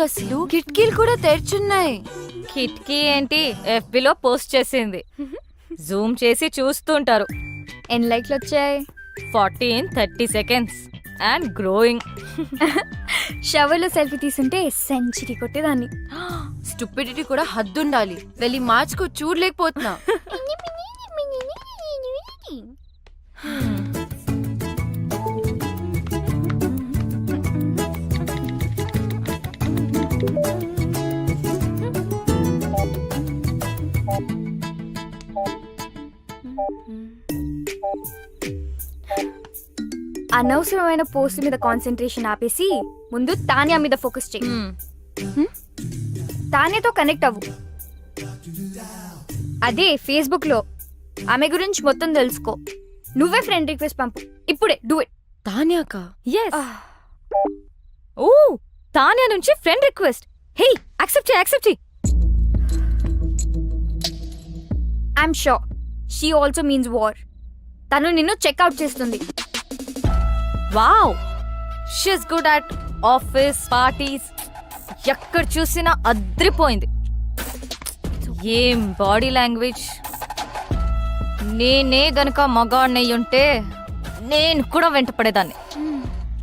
Interesting అసలు. కిటికీలు కూడా తెరిచున్నాయి. కిటికీ ఏంటి? FB లో పోస్ట్ చేసింది. జూమ్ చేసి చూస్తుంటారు. ఎన్ని లైక్లు వచ్చాయి? Forty in thirty seconds. And growing. షవర్లో selfie తీసుంటే సెంచరీ కొట్టేదాన్ని. స్టూపిడిటీ కూడా హద్దుండాలి. వెళ్ళి మార్చుకో చూడలేకపోతున్నా. అనవసరమైన పోస్ట్ మీద కాన్సన్ట్రేషన్ ఆపేసి ముందు తానియా మీద ఫోకస్ చేయి తానేతో కనెక్ట్ అవ్వు. అదే ఫేస్బుక్లో ఆమె గురించి మొత్తం తెలుసుకో. నువ్వే ఫ్రెండ్ రిక్వెస్ట్ పంపు. ఇప్పుడే డూ ఇట్ తాన్యాక? ఎస్ ఓ తానియా నుంచి ఫ్రెండ్ రిక్వెస్ట్ హే యాక్సెప్ట్ చేయి యాక్సెప్ట్ చేయి. I'm show she also means war తను నిన్ను చెక్అవుట్ చేస్తుంది. Wow she's good at office parties ఎక్కడ చూసినా అద్రిపోయింది. ఏం బాడీ లాంగ్వేజ్ నేనే గనక మగాడినయ్యి ఉంటే నేను కూడా వెంటపడేదాన్ని.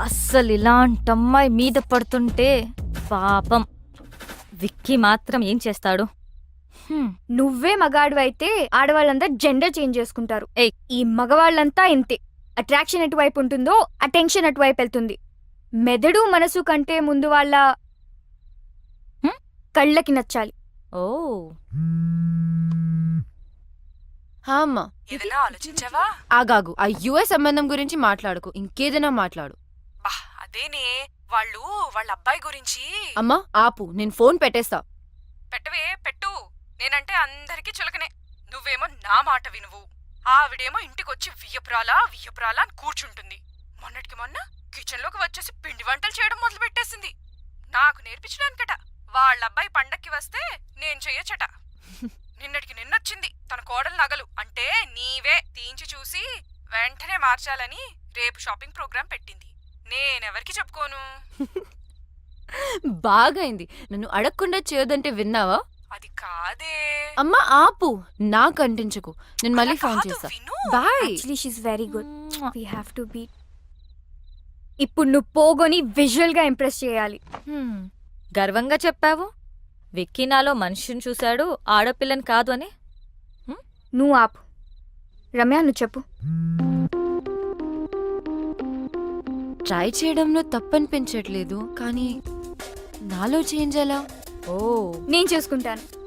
అస్సలు ఇలాంటి అమ్మాయి మీద పడుతుంటే పాపం. విక్కీ మాత్రం ఏం చేస్తాడు? నువ్వే మగాడు అయితే ఆడవాళ్ళంతా జెండర్ చేంజ్ చేసుకుంటారు. ఏయ్. ఈ మగవాళ్ళంతా ఇంతే. అట్రాక్షన్ ఎటువైపు ఉంటుందో అటెన్షన్ అటువైపు వెళ్తుంది. మెదడు మనసు కంటే ముందు వాళ్ళ? కళ్ళకి నచ్చాలి. ఓ. అమ్మా. ఏదైనా ఆలోచించావా? ఆగాగు. ఆ యుఎస్ సంబంధం గురించి మాట్లాడుకు. ఇంకేదైనా మాట్లాడు. అదేనే. వాళ్ళు వాళ్ళ అబ్బాయి గురించి అమ్మా ఆపు. నేను ఫోన్ పెట్టేస్తా. పెట్టవే పెట్టు. నేనంటే అందరికీ చులకనే. నువ్వేమో నా మాట వినువు. ఆవిడేమో ఇంటికొచ్చి వియ్యప్రాలా వియ్యప్రాలా అని కూర్చుంటుంది. మొన్నటికి మొన్న కిచెన్లోకి వచ్చేసి పిండి వంటలు చేయడం మొదలుపెట్టేసింది. నాకు నేర్పించడానికట. వాళ్ళ అబ్బాయి పండక్కి వస్తే నేను చెయ్యొచ్చట. నిన్నటికి నిన్నొచ్చింది తన కోడలు నగలు. అంటే నీవే తీయించి చూసి వెంటనే మార్చాలని రేపు షాపింగ్ ప్రోగ్రాం పెట్టింది. నేనెవరికి చెప్పుకోను? బాగైంది. నన్ను అడగకుండా చేయొద్దంటే విన్నావా? అది కాదే. అమ్మా ఆపు. నాకు అంటించకు. నేను మళ్ళీ ఫోన్ చేస్తా. Bye. Actually she's very good we have to be ఇప్పుడు నువ్వు పోగొని విజువల్గా ఇంప్రెస్ చేయాలి. హ్మ్, గర్వంగా చెప్పావు? విక్కీ నాలో మనిషిని చూశాడు ఆడపిల్లని కాదు అని? నువ్వు ఆపు. రమ్య నువ్వు చెప్పు. ట్రై చేయడంలో తప్పనిపించట్లేదు కానీ నాలో చేంజ్ ఎలా? ఓ. నేను చూసుకుంటాను.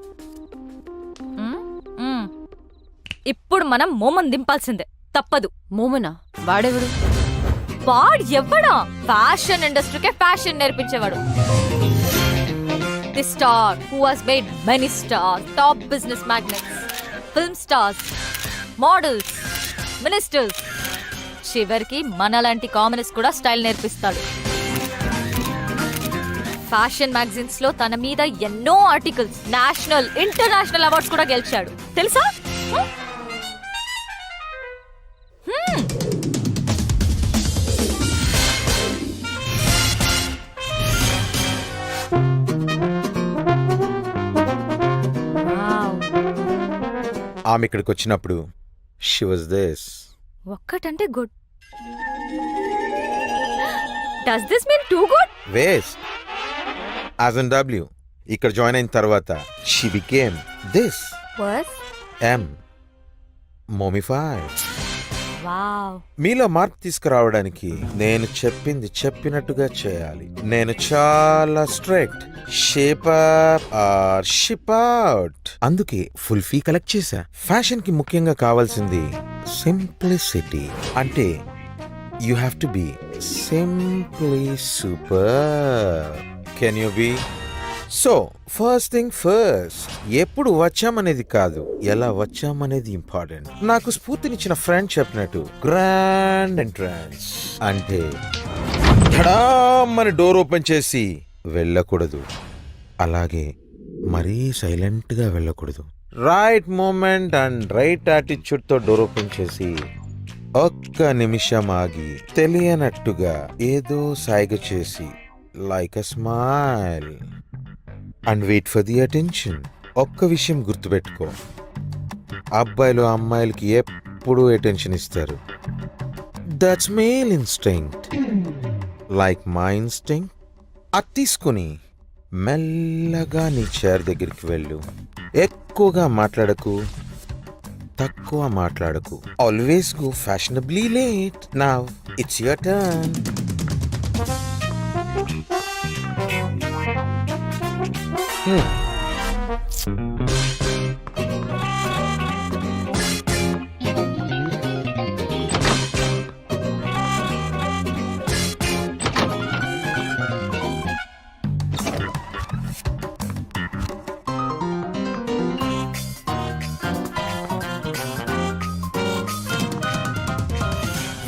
ఇప్పుడు మనం మోమం దింపాల్సిందే. తప్పదు. మోమనా? వాడెవడు? వాడు ఎవ్వడా ఫ్యాషన్ ఇండస్ట్రీకే fashion నేర్పించేవాడు. The star who has made many star top business magnates film stars models ministers చివరికి మనలాంటి కామనర్స్ కూడా స్టైల్ నేర్పిస్తాడు. ఫ్యాషన్ మ్యాగజైన్స్లో తన మీద ఎన్నో ఆర్టికల్స్ నేషనల్ ఇంటర్నేషనల్ అవార్డ్స్ కూడా గెలిచాడు. తెలుసా. ఆమె ఇక్కడికి వచ్చినప్పుడు షీ వాజ్ దిస్ ఒక్కటంటే good. Does this mean too good waste as an W ఇక్కడ జాయిన్ అయిన తర్వాత she became this worse M mummify wow మీలో మార్పు తీసుకురావడానికి నేను చెప్పింది చెప్పినట్టుగా చేయాలి. నేను చాలా strict shape or ship out అందుకే ఫుల్ ఫీ కలెక్ట్ చేశా. ఫ్యాషన్కి ముఖ్యంగా కావాల్సింది సింప్లిసిటీ అంటే you have to be simply super can you be so first thing first ఎప్పుడు వచ్చామనేది కాదు. ఎలా వచ్చామనేది ఇంపార్టెంట్ నాకు స్ఫూర్తినిచ్చిన ఫ్రెండ్ చెప్పినట్టు గ్రాండ్ ఎంట్రన్స్ అంటే ధడామని డోర్ ఓపెన్ చేసి వెళ్ళకూడదు. అలాగే మరీ సైలెంట్గా వెళ్ళకూడదు. రైట్ మూమెంట్ అండ్ రైట్ యాటిట్యూడ్తో డోర్ ఓపెన్ చేసి ఒక్క నిమిషం ఆగి తెలియనట్టుగా ఏదో సాయిగ చేసి like a smile and wait for the attention ఒక్క విషయం గుర్తుపెట్టుకో. అబ్బాయిలు అమ్మాయిలకి ఎప్పుడూ అటెన్షన్ ఇస్తారు. That's male instinct like my instinct అది తీసుకుని మెల్లగా నీ చైర్ దగ్గరికి వెళ్ళు. ఎక్కువగా మాట్లాడకు. తక్కువ మాట్లాడకు. ఆల్వేస్ గో ఫ్యాషనబ్లీ లేట్ నా it's your turn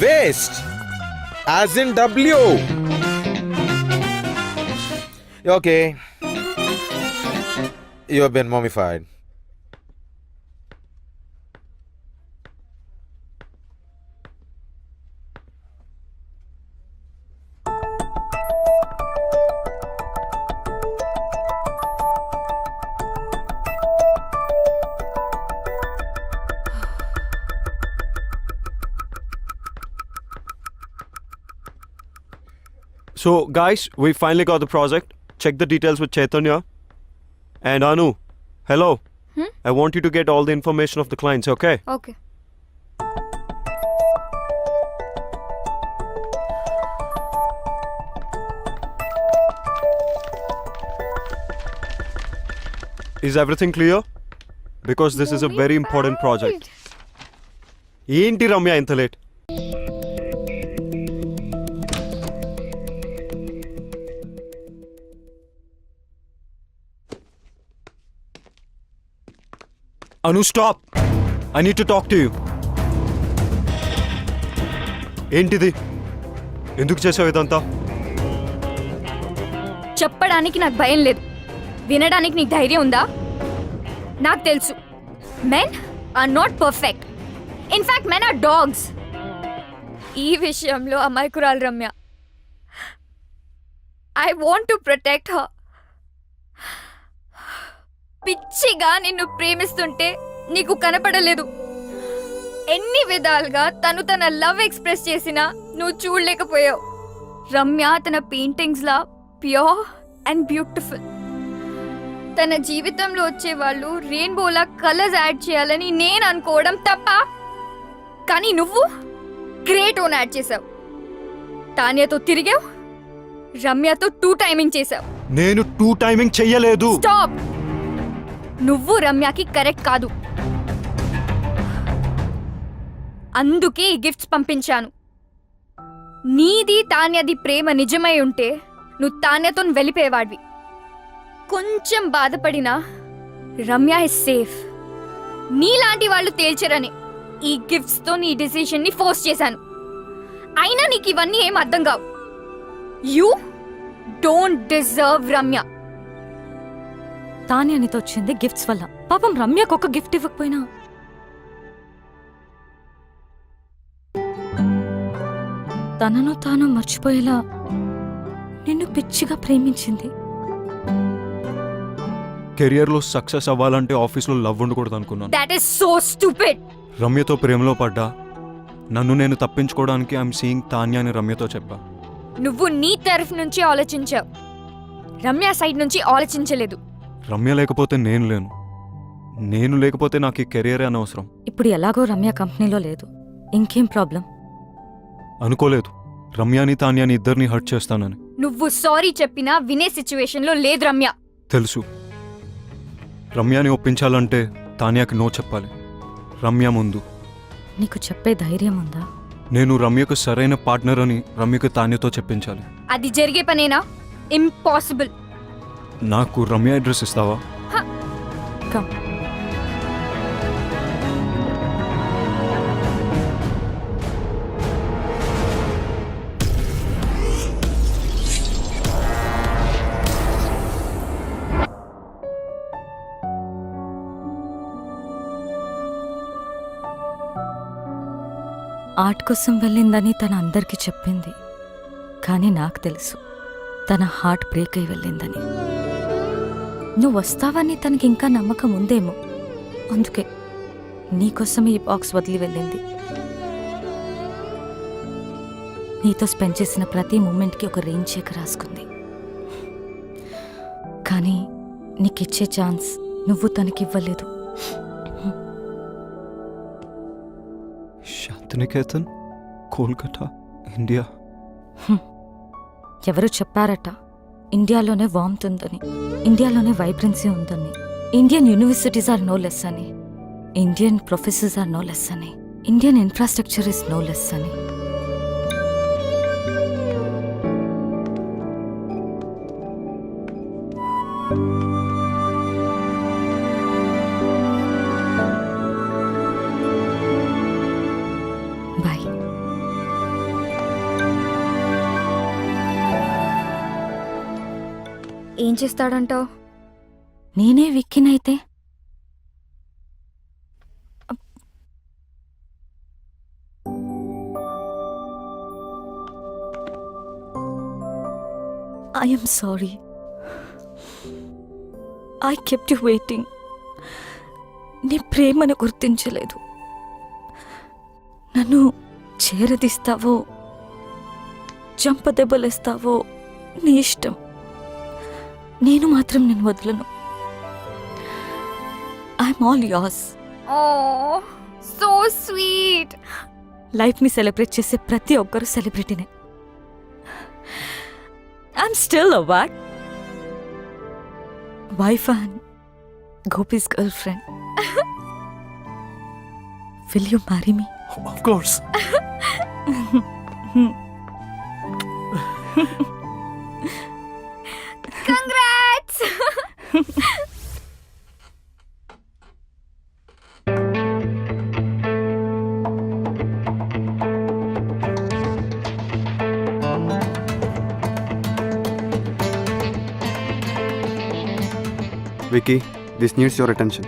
waste as in W You have been mummified. So, guys, we finally got the project. Check the details with Chaitanya. And Anu, hello. I want you to get all the information of the clients, okay? Okay Is everything clear? Because this is a very important project. ఏంటి రమ్య ఇంత late Anu stop I need to talk to you ఏంటిది? ఎందుకు చేసావు ఇదంతా? చెప్పడానికి నాకు భయం లేదు. వినడానికి నీకు ధైర్యం ఉందా? నాకు తెలుసు. Men are not perfect in fact men are dogs ఈ విషయంలో అమాయకురాలు Ramya. I want to protect her పిచ్చిగా నిన్ను ప్రేమిస్తుంటే నీకు కనపడలేదు. ఎన్ని విధాలుగా తను తన లవ్ ఎక్స్ప్రెస్ చేసినా నువ్వు చూడలేకపోయావు. రమ్య తన పెయింటింగ్స్ లా ప్యూర్ అండ్ బ్యూటిఫుల్ తన జీవితంలో వచ్చే వాళ్ళు రెయిన్బోలా కలర్స్ యాడ్ చేయాలని నేను అనుకోవడం తప్ప కానీ నువ్వు గ్రేట్ ఓన్ యాడ్ చేసావు తాన్యతో తిరిగావు రమ్యతో టూ టైమింగ్ చేసావు నేను టూ టైమింగ్ చెయ్యలేదు. స్టాప్ నువ్వు రమ్యకి కరెక్ట్ కాదు. అందుకే ఈ గిఫ్ట్స్ పంపించాను. నీది తాన్యది ప్రేమ నిజమై ఉంటే నువ్వు తాన్యతో వెళ్ళిపోయేవాడివి. కొంచెం బాధపడినా రమ్య ఇస్ సేఫ్ నీలాంటి వాళ్ళు తేల్చరని ఈ గిఫ్ట్స్తో నీ డిసిషన్ని ఫోర్స్ చేశాను. అయినా నీకు ఇవన్నీ ఏం అర్థం కావు. You don't deserve Ramya. తానే అనితో వచ్చింది గిఫ్ట్స్ వల్ల. పాపం రమ్యకు ఒక గిఫ్ట్ ఇవ్వకపోయినా. తనను తాను మర్చిపోయేలా నిన్ను పిచ్చిగా ప్రేమించింది. కెరియర్లో సక్సెస్ అవ్వాలంటే ఆఫీస్లో లవ్ ఉండకూడదు అనుకున్నాను. దట్ ఈస్ సో స్టూపిడ్ రమ్యతో ప్రేమలో పడ్డా. నన్ను నేను తప్పించుకోవడానికి ఐఎమ్ సీయింగ్ తాన్య అని రమ్యతో చెప్పా. నువ్వు నీ తరఫు నుంచి ఆలోచించావు. రమ్య సైడ్ నుంచి ఆలోచించలేదు. రమ్య లేకపోతే నేను లేను. నేను లేకపోతే నాకు ఈ కెరియరే అనవసరం. ఇప్పుడు ఎలాగో రమ్య కంపెనీలో లేదు. ఇంకేం ప్రాబ్లం? అనుకోలేదు. రమ్యాని తాన్యాని ఇద్దరిని హర్ట్ చేస్తానని. నువ్వు సారీ చెప్పినా వినే సిచ్యువేషన్లో లేదు రమ్య. తెలుసు. రమ్యాని ఒప్పించాలంటే తాన్యాకి నో చెప్పాలి. రమ్య ముందు. నీకు చెప్పే ధైర్యం ఉందా? నేను రమ్యకు సరైన పార్ట్నర్ అని రమ్యకు తాన్యతో చెప్పించాలి. అది జరిగే పనేనా? ఇంపాసిబుల్. నాకు రమ్య అడ్రస్ ఇస్తావా? కమ్ ఆర్ట్ కోసం వెళ్ళిందని తన అందరికీ చెప్పింది. కానీ నాకు తెలుసు తన హార్ట్ బ్రేక్ అయి వెళ్ళిందని. నువ్వు వస్తావని తనకి ఇంకా నమ్మకం ఉందేమో. అందుకే నీకోసమే ఈ బాక్స్ వదిలి వెళ్ళింది. నీతో స్పెండ్ చేసిన ప్రతి మూమెంట్కి ఒక రేంజ్ చెక్ రాసుకుంది. కానీ నీకిచ్చే ఛాన్స్ నువ్వు తనకివ్వలేదు. శాంతినికేతన్ కోల్కతా ఇండియా. ఎవరు చెప్పారట? ఇండియాలోనే వామ్త్ ఉందని ఇండియాలోనే వైబ్రెన్సీ ఉందని Indian universities are no less అని Indian professors are no less అని Indian infrastructure is no less అని. బాయ్ చేస్తాడంటావు? నేనే విక్కినైతే. I'm sorry I kept you waiting నీ ప్రేమను గుర్తించలేదు. నన్ను చేరదీస్తావో చంపదెబ్బలేస్తావో నీ ఇష్టం. నేను మాత్రం నేను వదలను. I'm all as oh so sweet లైఫ్ని సెలబ్రేట్ చేసే ప్రతి ఒక్కరు సెలబ్రిటీనే I'm still a what wife and Gopi's girlfriend will you marry me of course congrats Vicky, this needs your attention.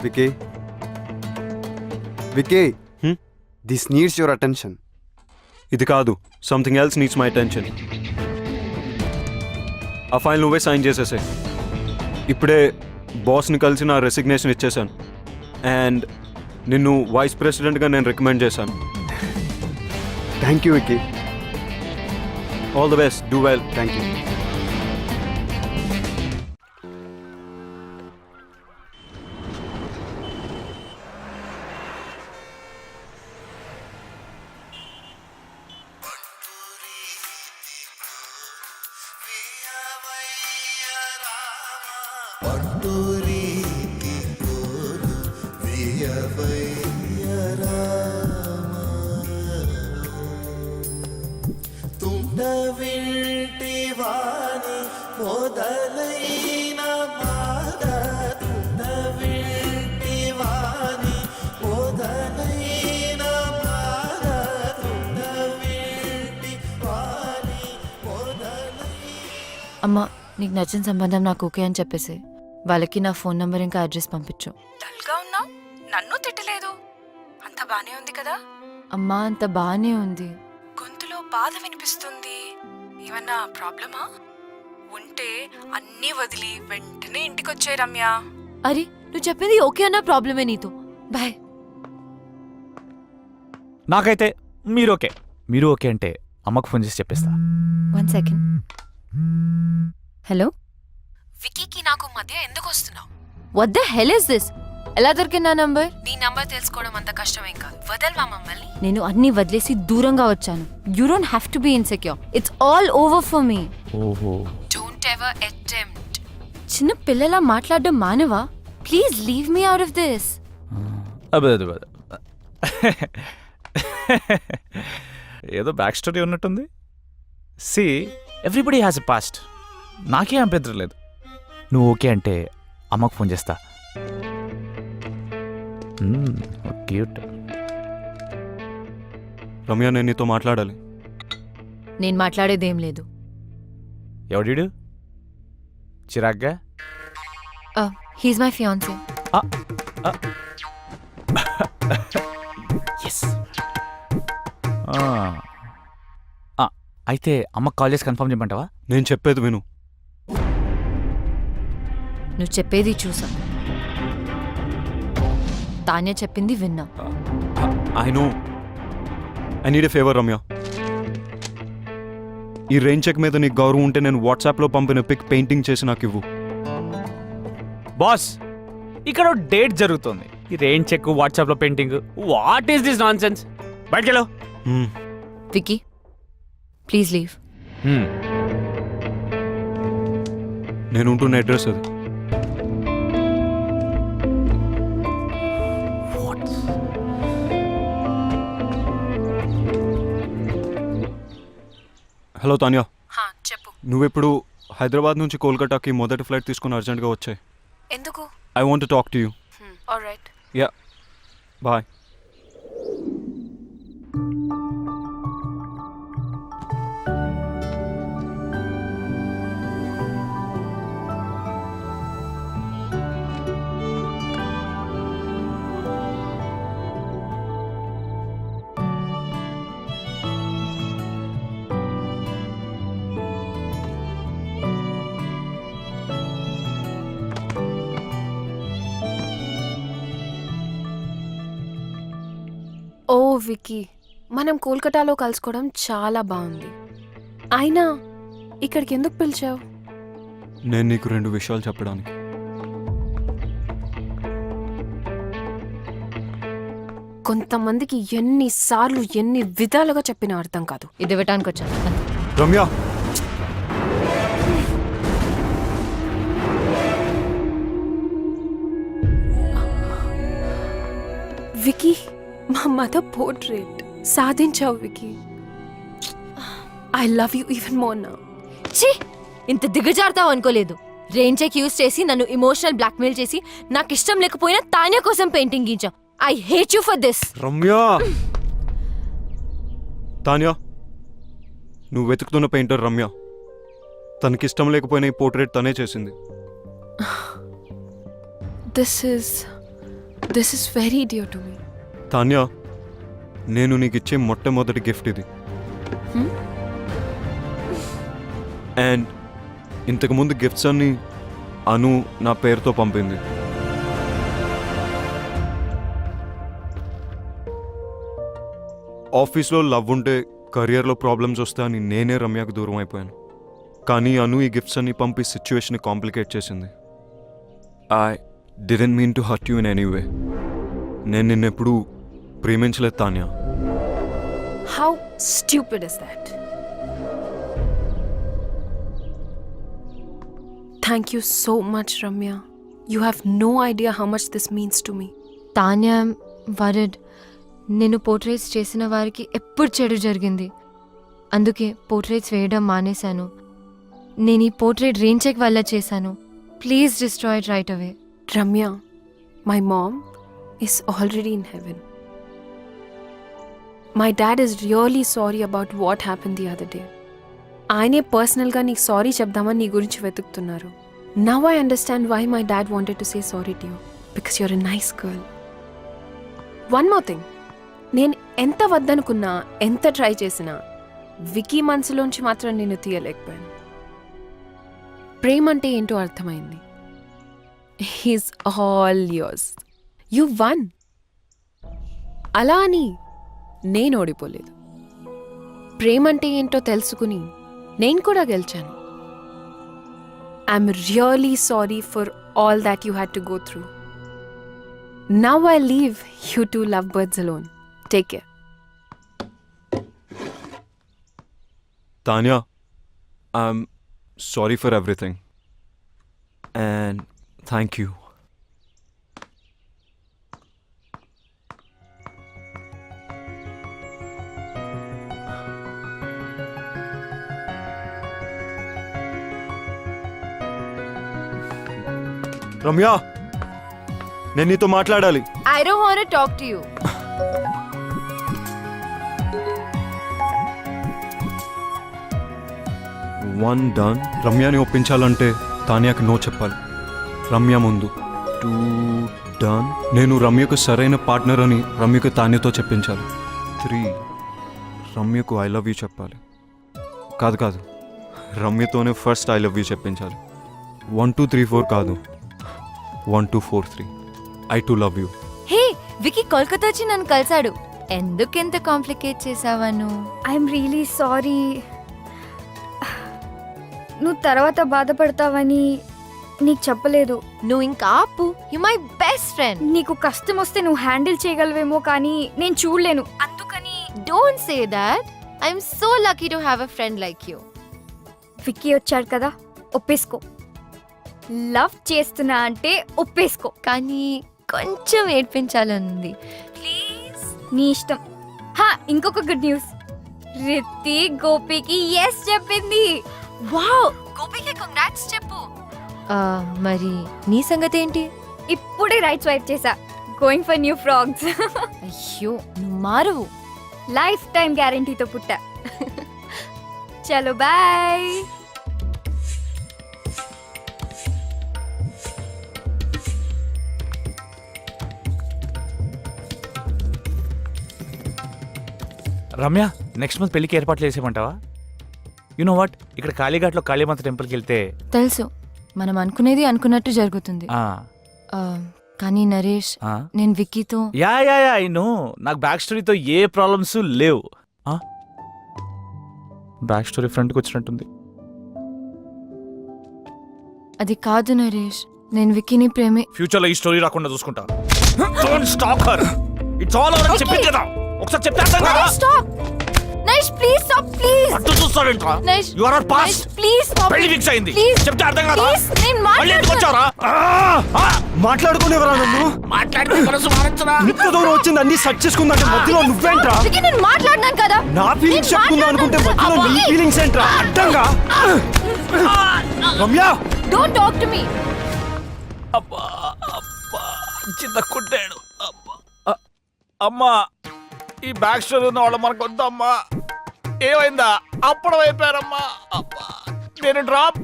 Vicky. Vicky. Hmm? This needs your attention. ఇది కాదు something else needs my attention ఆ file నువ్వే sign చేసేసే ఇప్పుడే బాస్ని కలిసి నా resignation ఇచ్చేసాను and నిన్ను వైస్ ప్రెసిడెంట్గా నేను రికమెండ్ చేశాను Thank you, Vicky. All the best do well Thank you. నీకు నచ్చిన సంబంధం నాకు ఓకే అని చెప్పేసి వాళ్ళకి నా ఫోన్ నంబర్ ఇంకా అడ్రస్ పంపించు. డల్గా ఉన్నావు నన్ను తిట్టలేదు. అంత బానే ఉంది కదా? అమ్మా అంత బానే ఉంది. గొంతులో బాధ వినిపిస్తుంది. ఏమన్నా ప్రాబ్లమా? ఉంటే అన్నీ వదిలి వెంటనే ఇంటికొచ్చే రమ్య. అరే నువ్వు చెప్పింది ఓకే అన్న ప్రాబ్లమే నీతో. బాయ్. నాకైతే మీరు ఓకే. మీరు ఓకే అంటే అమ్మకు ఫోన్ చేసి చెప్పేస్తా. One second. హలో? వికీకి నాకు మధ్య ఎందుకు వస్తున్నావు? What the hell is this ఎలా దొరికింది నా నంబర్? నీ నంబర్ తెలుసుకోవడం అంత కష్టమేం కాదు. వదల్వా మమ్మల్ని? నేను అన్ని వదిలేసి దూరంగా వచ్చాను. You don't have to be insecure it's all over for me ఓహో. డోంట్ ఎవర్ అటెంప్ట్ చిన్న పిల్లలా మాట్లాడడం మానవా? Please leave me out of this అదే అదే అదే. ఏదో బ్యాక్ స్టోరీ ఉన్నట్టుంది. See everybody has a past నాకే అభ్యంతరం లేదు నువ్వు ఓకే అంటే అమ్మకు ఫోన్ చేస్తా. క్యూట్. రమ్య నేను నీతో మాట్లాడాలి. నేను మాట్లాడేదేం లేదు. ఎవడీడు? చిరాగ్గా? హీస్ మై ఫియాన్సీ ఎస్ అయితే అమ్మకి కాల్ చేసి కన్ఫర్మ్ చేయమంటావా? నేను చెప్పేది విను. నువ్వు చెప్పేది చూసా. తాన్య చెప్పింది విన్నా. I know. I need a favour Ramya. ఈ రెయిన్ చెక్ మీద నీకు గౌరవం ఉంటే నేను వాట్సాప్లో పంపిన పిక్ పెయింటింగ్ చేసి నాకు ఇవ్వు. బాస్ ఇక్కడ డేట్ జరుగుతుంది. ఈ రెయిన్ చెక్ వాట్సాప్లో painting what is this nonsense బయటకెళ్ళు. Vicky please leave నేను ఉంటున్న అడ్రస్ అది. హలో తాన్యా. చెప్పు. నువ్వెప్పుడు హైదరాబాద్ నుంచి కోల్కతాకి మొదటి ఫ్లైట్ తీసుకుని అర్జెంట్గా వచ్చాయి. ఎందుకు? I want talk to you. Alright yeah. Bye. ఓ వికీ మనం కోల్కతాలో కలుసుకోవడం చాలా బాగుంది. అయినా ఇక్కడికి ఎందుకు పిలిచావు? నేను నీకు రెండు విషయాలు చెప్పడానికి. కొంతమందికి ఎన్నిసార్లు ఎన్ని విధాలుగా చెప్పినా అర్థం కాదు. ఇది ఇవ్వటానికి వచ్చాను. రమ్య! వికీ మా mother portrait. సాధించావు Vicky. I love you even more నా ఛీ! ఇంత దిగజారుతావు అనుకోలేదు. రెయిన్ చెక్ యూస్ చేసి నన్ను ఇమోషనల్ బ్లాక్మెయిల్ చేసి నాకు ఇష్టం లేకపోయినా తానే కోసం painting గీంచావు I hate you for this Ramya! Tanya నువ్వు వెతుకుతున్న పెయింటర్ రమ్య. తనకిష్టం లేకపోయినా ఈ పోర్ట్రేట్ తనే చేసింది. This is this is very dear to me Tanya నేను నీకు ఇచ్చే మొట్టమొదటి గిఫ్ట్ ఇది? అండ్ ఇంతకుముందు గిఫ్ట్స్ అన్ని అను నా పేరుతో పంపింది. ఆఫీస్లో లవ్ ఉంటే కెరియర్లో ప్రాబ్లమ్స్ వస్తాయని నేనే రమ్యకు దూరం అయిపోయాను. కానీ అను ఈ గిఫ్ట్స్ అన్ని పంపి సిచ్యువేషన్ కాంప్లికేట్ చేసింది. I didn't mean to hurt you in any way. నేను నిన్నెప్పుడు ప్రేమించలేదు Tanya. How stupid is that thank you so much Ramya you have no idea how much this means to me Tanya word నేను portraits చేసిన వారికి ఎప్పుడు చెడు జరిగింది. అందుకే portraits వేయడం మానేశాను. నేను ఈ పోర్ట్రేట్ రెయిన్ చెక్ వల్ల చేశాను. Please destroy right away Ramya my mom is already in heaven. My dad is really sorry about what happen the other day ఆయనే పర్సనల్గా నీకు సారీ చెప్దామని నీ గురించి వెతుకుతున్నారు. Now I understand why my dad wanted to say sorry to you because you're a nice girl one more thing నేను ఎంత వద్దనుకున్నా ఎంత ట్రై చేసినా వికీ మనసులోంచి మాత్రం నేను తీయలేకపోయాను. ప్రేమ అంటే ఏంటో అర్థమైంది. He's all yours you won అలా అని నేను ఓడిపోలేదు. ప్రేమంటే ఏంటో తెలుసుకుని నేను కూడా గెలిచాను. I'm really sorry for all that you had to go through now I leave you two love birds alone take care Tanya, I'm sorry for everything. And thank you. Ramya నేను నీతో మాట్లాడాలి. I don't want talk to you one done రమ్యని ఒప్పించాలంటే తానియాకి no చెప్పాలి. రమ్య ముందు. Two done నేను రమ్యకు సరైన partner అని రమ్యకు తాన్యతో చెప్పించాలి. త్రీ రమ్యకు ఐ లవ్ యూ చెప్పాలి. కాదు కాదు. రమ్యతోనే ఫస్ట్ ఐ లవ్ యూ చెప్పించాలి. వన్ టూ త్రీ ఫోర్ కాదు. One two four three I too love you hey Vicky Kolkata వచ్చి నన్ను కలిసాడు ఎందుకెంత కాంప్లికేట్ చేసావా నువ్వు? ఐఎమ్ రియలీ సారీ నువ్వు తర్వాత బాధపడతావని నీకు చెప్పలేదు. నువ్వు ఇంకా ఆపు. యు మై బెస్ట్ ఫ్రెండ్ నీకు కష్టం వస్తే నువ్వు హ్యాండిల్ చేయగలవేమో కానీ నేను చూడలేను. అందుకని don't say that I'm so lucky to have a friend like you Vicky వచ్చాడు కదా ఒప్పేసుకో. లవ్ చేస్తున్నా అంటే ఒప్పేసుకో. కానీ కొంచెం ఏడ్పించాలనుంది. ప్లీజ్. నీ ఇష్టం. హా ఇంకొక గుడ్ న్యూస్. రిత్తి గోపికి ఎస్ చెప్పింది. వావ్. గోపికి కంగ్రాట్స్ చెప్పు. మరి నీ సంగతి ఏంటి? ఇప్పుడే రైట్ స్వైప్ చేసా గోయింగ్ ఫర్ న్యూ ఫ్రాగ్స్ అయ్యో నువ్వు మారువు. లైఫ్ టైం గ్యారంటీతో పుట్టా. చలో బాయ్ రమ్య నెక్స్ట్ మంత్ పెళ్ళికి ఏర్పాట్లు చేసేయమంటావా? యు నో వాట్ ఇక్కడ కాళీఘాట్లో కాళీమాత టెంపుల్కి వెళ్తే తెలుసు. మనం అనుకునేది అనుకున్నట్టు జరుగుతుంది. ఆ, ఆ, కానీ నరేష్ ఆ. నేను విక్కీతో yeah yeah yeah I know నాకు బ్యాక్ స్టోరీతో ఏ ప్రాబ్లమ్స్ లేవు. ఆ? బ్యాక్ స్టోరీ ఫ్రంట్కి వచ్చినట్టుంది. అది కాదు నరేష్. నేను విక్కీని ప్రేమే ఫ్యూచర్లో ఈ స్టోరీ రాకుండా చూసుకుంటా. Don't stop her it's all over చెప్పింది కదా. ఒకసారి చెప్తే అర్థం కదా? Naresh stop Naresh please stop please అట్టు చూస్తావేంట్రా Naresh you are past please stop పెళ్ళి ఫిక్స్ అయింది. ప్లీజ్ చెప్తే అర్థం కదా? ప్లీజ్ నేను మళ్ళీ ఎందుకు మాట్లాడుతున్నా. వచ్చావురా? మాట్లాడుకునేవరా నన్ను? మాట్లాడితే మనసు మారించరా ఇంత దూరం వచ్చింది అన్ని సెర్చ్ చేసుకుందంటే మధ్యలో నువ్వేంట్రా? విక్కీ నేను మాట్లాడినాను కదా. నా ఫీలింగ్స్ చెప్పుకుందాం అనుకుంటే మధ్యలో నీ ఫీలింగ్స్ ఏంట్రా? అడ్డంగా Ramya? Don't talk to me అబ్బా అబ్బా చిన్న కుట్టాడు. అబ్బా అ- అమ్మా. ఈ బ్యాక్ స్టోరీ ఉన్న వాళ్ళు మనకు వద్దమ్మా. ఏమైందా? అప్పుడు అయిపోయారమ్మా. అబ్బా నేను డ్రాప్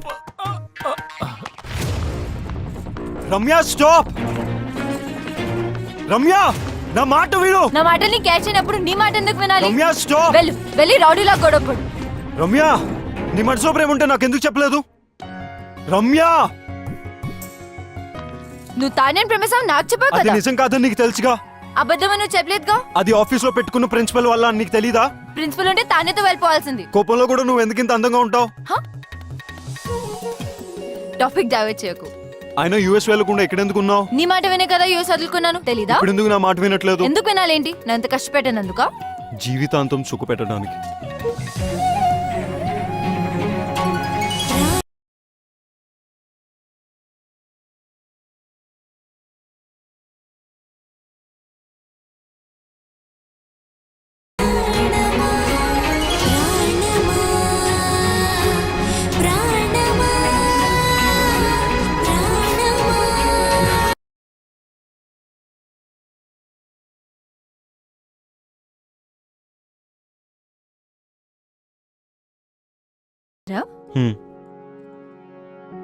రమ్య స్టాప్ రమ్య నా మాట విను. నా మాటల్ని క్యాచ్ అయినప్పుడు నీ మాట ఎందుకు వినాలి? రమ్య స్టాప్ వెళ్ళు వెళ్ళి రౌడీలా గొడవపడు. రమ్య నీ మనసులో ప్రేమ ఉంటే నాకు ఎందుకు చెప్పలేదు? రమ్య! నువ్వు తానే ప్రేమసావు నాకు చెప్పావు అది కదా. నిజం కాదని నీకు తెలుసుగా? అబద్ధం నువ్వు చెప్పలేదుగా? అది ఆఫీస్లో పెట్టుకున్న ప్రిన్సిపల్ వల్ల అని నీకు తెలీదా? ప్రిన్సిపల్ ఉంటే తానేతో వెళ్ళిపోవాల్సింది. కోపంలో కూడా నువ్వు ఎందుకు ఇంత అందంగా ఉంటావు? టాపిక్ డైవర్ట్ చేయకు. ఆయన యూఎస్ వెళ్ళకుండా ఎక్కడెందుకు ఉన్నావు? నీ మాట వినే కదా యూఎస్ వదులుకున్నాను. తెలీదా? ఇప్పుడు ఎందుకు నా మాట వినట్లేదు? ఎందుకు వినాలేంటి? నేను అంత కష్టపెట్టానందుక? జీవితాంతం సుఖ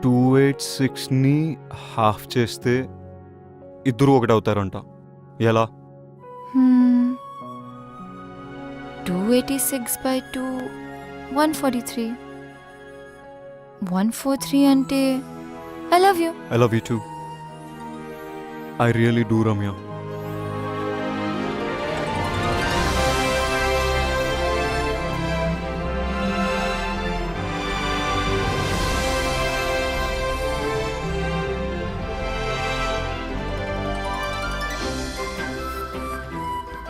టూ ఎయిట్ సిక్స్ని హాఫ్ చేస్తే ఇద్దరు ఒకటి అవుతారంట ఎలా two eighty six by two one forty three. One four three అంటే I love you I love you too I really do Ramya